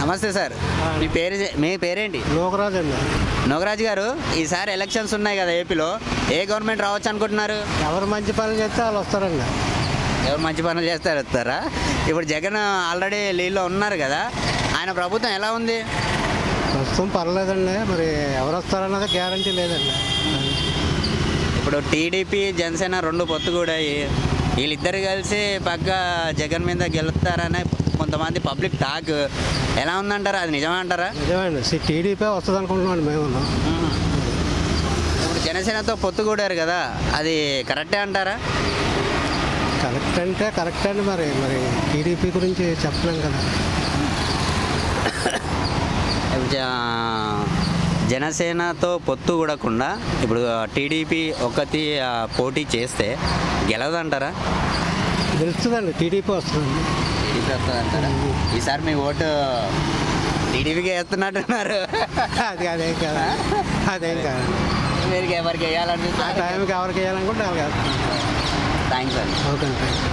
నమస్తే సార్. మీ పేరు మీ పేరేంటి? లోకరాజు అండి. నోగరాజు గారు ఈసారి ఎలక్షన్స్ ఉన్నాయి కదా ఏపీలో. ఏ గవర్నమెంట్ రావచ్చు అనుకుంటున్నారు? ఎవరు మంచి పనులు చేస్తే వాళ్ళు వస్తారండి. ఎవరు మంచి పనులు చేస్తారు వస్తారా? ఇప్పుడు జగన్ ఆల్రెడీ లీడ్లో ఉన్నారు కదా. ఆయన ప్రభుత్వం ఎలా ఉంది? ప్రస్తుతం పర్లేదండి. మరి ఎవరు వస్తారన్నది గ్యారంటీ లేదండి. ఇప్పుడు టీడీపీ జనసేన రెండు పొత్తు కూడా వీళ్ళిద్దరు కలిసి పక్క జగన్ మీద గెలుస్తారనే కొంతమంది పబ్లిక్ టాక్ ఎలా ఉందంటారా? అది నిజమే అంటారా? నిజమండి టీడీపీ వస్తుంది అనుకుంటున్నాం మేము. ఇప్పుడు జనసేనతో పొత్తు కూడారు కదా. అది కరెక్టే అంటారా? కరెక్ట్ అంటే కరెక్ట్ అండి మరి. మరి టీడీపీ గురించి చెప్పలేం కదా. జ- జనసేనతో పొత్తు కూడకుండా ఇప్పుడు టీడీపీ ఒకటి ఆ, పోటీ చేస్తే గెలవదంటారా? తెలుస్తుందండి టీడీపీ వస్తుందండి. టీడీపీ వస్తుందంటారా ఈసారి మీ ఓటు టీడీపీకి వేస్తున్నట్టున్నారు. అది అదేం కాదు. అదేం కాదు. మీరు ఎవరికి ఆ వేయాలనిపిస్తే టైంకి ఎవరికి వేయాలనుకుంటే వాళ్ళకి థ్యాంక్స్ అండి. ఓకే అండి